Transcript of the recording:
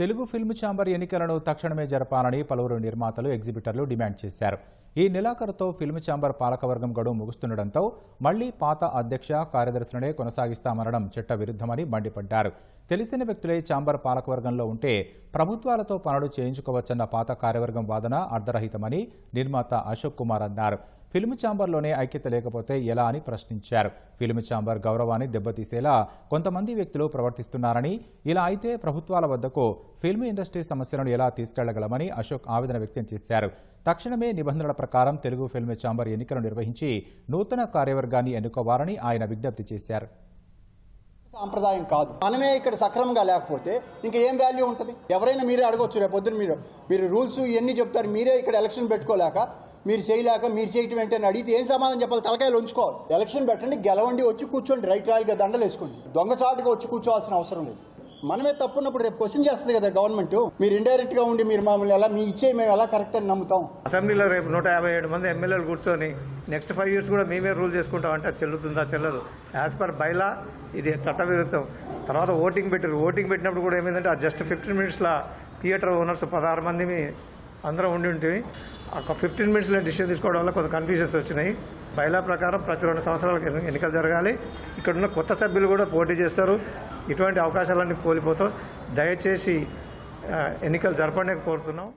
Telugu film chamber ఎన్నికలను తక్షణమే జరపాలని పలువురు నిర్మాతలు ఎగ్జిబిటర్లు డిమాండ్ చేశారు. ఈ నెలాఖరుతో ఫిల్మ్ ఛాంబర్ పాలకవర్గం గడువు ముగుస్తుండటంతో మళ్ళీ పాత అధ్యక్ష కార్యదర్శులనే కొనసాగిస్తామనడం చట్ట విరుద్ధమని మండిపడ్డారు. తెలిసిన వ్యక్తులే ఛాంబర్ పాలకవర్గంలో ఉంటే ప్రభుత్వాలతో పనులు చేయించుకోవచ్చన్న పాత కార్యవర్గం వాదన అర్ధరహితమని నిర్మాత అశోక్ కుమార్ అన్నారు. ఫిల్మ్ ఛాంబర్లోనే ఐక్యత లేకపోతే ఎలా అని ప్రశ్నించారు. ఫిల్మ్ ఛాంబర్ గౌరవాన్ని దెబ్బతీసేలా కొంతమంది వ్యక్తులు ప్రవర్తిస్తున్నారని ఇలా అయితే ప్రభుత్వాల వద్దకు ఫిల్మ్ ఇండస్ట్రీ సమస్యలను ఎలా తీసుకెళ్ళగలమని అశోక్ ఆవేదన వ్యక్తం చేశారు. తక్షణమే నిబంధనల ప్రకారం తెలుగు ఫిల్మ్ ఛాంబర్ ఎన్నికలు నిర్వహించి నూతన కార్యవర్గాన్ని ఎన్నుకోవాలని ఆయన విజ్ఞప్తి చేశారు. సాంప్రదాయం కాదు. మనమే ఇక్కడ సక్రమంగా లేకపోతే ఇంకా ఏం వాల్యూ ఉంటుంది? ఎవరైనా మీరే అడగొచ్చు రేపు పొద్దున్న మీరు మీరు రూల్స్ ఇవన్నీ చెప్తారు మీరే ఇక్కడ ఎలక్షన్ పెట్టుకోలేక మీరు చేయలేక మీరు చేయటం ఏంటని అడిగితే ఏం సమాధానం చెప్పాలి? తలకాయలు ఉంచుకోవాలి ఎలక్షన్ పెట్టండి గెలవండి వచ్చి కూర్చోండి రైట్ రాయల్గా దండలు వేసుకోండి దొంగచాటుగా వచ్చి కూర్చోవాల్సిన అవసరం లేదు. మనమే తప్పున్నప్పుడు రేపు క్వశ్చన్ చేస్తుంది కదా గవర్నమెంట్ మీరు ఇండైరెక్ట్గా ఉండి మీరు మామూలు ఎలా మీ ఇచ్చే మేము ఎలా కరెక్ట్ అని నమ్ముతాం. అసెంబ్లీలో రేపు నూట యాభై ఏడు మంది ఎమ్మెల్యేలు కూర్చొని నెక్స్ట్ ఫైవ్ ఇయర్స్ కూడా మేమే రూల్ చేసుకుంటాం అంటే చెల్లుతుందా చెల్లదు. యాజ్ పర్ బైలా ఇది చట్టవిరుద్ధం. తర్వాత ఓటింగ్ పెట్టారు ఓటింగ్ పెట్టినప్పుడు కూడా ఏమైందంటే ఆ జస్ట్ ఫిఫ్టీన్ మినిట్స్లో థియేటర్ ఓనర్స్ పదహారు మంది అందరం ఉండి ఉంటుంది ఫిఫ్టీన్ మినిట్స్లో డిసిషన్ తీసుకోవడం వల్ల కొంత కన్ఫ్యూజన్స్ వచ్చినాయి. బైలా ప్రకారం ప్రతి రెండు సంవత్సరాలకు ఎన్నికలు జరగాలి. ఇక్కడున్న కొత్త సభ్యులు కూడా పోటీ చేస్తారు. ఇటువంటి అవకాశాలన్నీ కోల్పోతాం. దయచేసి ఎన్నికలు జరపడానికి కోరుతున్నాం.